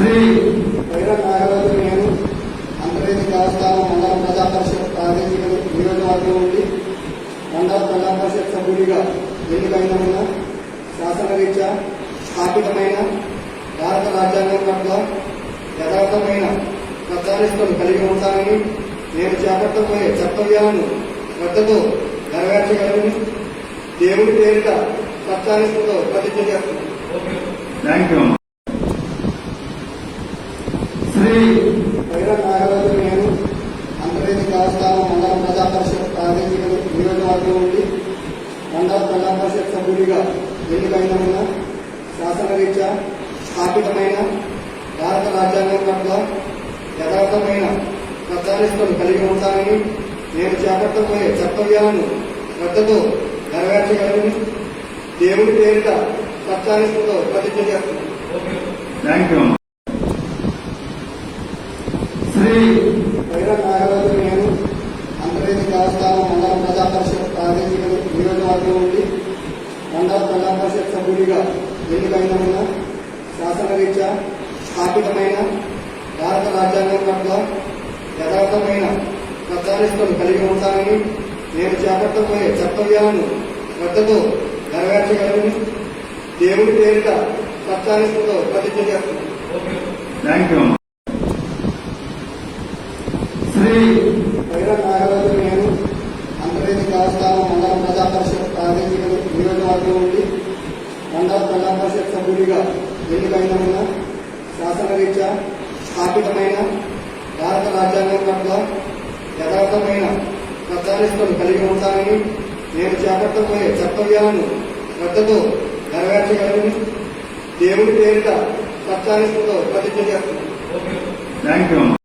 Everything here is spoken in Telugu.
శ్రీ వైర నాగరాజు నేను అంతర్జాతీయ దేవస్థానం మండల ప్రజా పరిషత్ ప్రాదేశిక నియోజకవర్గం నుండి మండల ప్రజా పరిషత్ సభ్యుడిగా ఎన్నికైనందున శాసనరీత్యా స్థాపితమైన భారత రాజ్యాంగం పట్ల యథార్థమైన ప్రచారిస్తూ కలిగి ఉంటానని నేను చేపట్టబోయే కర్తవ్యాలను శ్రద్ధతో నెరవేర్చగలని దేవుడి పేరిట ప్రచారిస్తూ ప్రతిజ్ఞ చేస్తున్నాను. వైరల్ నాగరాజు నేను అంతర్వేది దేవస్థానం మండల ప్రజా పరిషత్ ప్రాదేశిక నియోజకవర్గం నుండి మండల ప్రజా పరిషత్ సభ్యుడిగా ఎన్నికైన శాసనరీత్యా స్థాపితమైన భారత రాజ్యాంగం పట్ల యథార్థమైన ప్రచారిష్టలు కలిగి ఉంటానని నేను చేపట్టబోయే కర్తవ్యాలను శ్రద్ధతో నెరవేర్చగలని దేవుడి పేరిట ప్రచారిష్టతో ప్రతిజ్ఞ చేస్తున్నాను థ్యాంక్ యూ శ్రీ వైరా నాగరాజు నేను అంతర్వేది దేవస్థానం మండల ప్రజా పరిషత్ ప్రాదేశిక నియోజకవర్గం ఉంది మండల ప్రజా పరిషత్ సభ్యుడిగా ఎన్నికైన శాసనరీత్యా స్థాపితమైన భారత రాజ్యాంగం పట్ల యథార్థమైన ప్రచారిష్టలు కలిగి ఉంటానని నేను చేపట్టబోయే కర్తవ్యాలను శ్రద్ధతో నెరవేర్చగలని. దేవుడి పేరిట ప్రచారిష్టతో ప్రతిజ్ఞ చేస్తున్నాను థ్యాంక్ యూ శ్రీ వైరా నాగరాజు నేను అంతర్వేది దేవస్థానం మండల ప్రజా పరిషత్ ప్రాదేశిక నియోజకవర్గం నుండి మండల ప్రజా పరిషత్ సభ్యుడిగా ఎన్నికైన శాసనరీత్యా స్థాపితమైన భారత రాజ్యాంగం పట్ల యథార్థమైన ప్రచారిష్టలు కలిగి ఉంటానని నేను చేపట్టబోయే కర్తవ్యాలను శ్రద్ధతో నెరవేర్చగలనని దేవుడి పేరిట సత్యానిష్టతో ప్రతిజ్ఞ చేస్తున్నాను.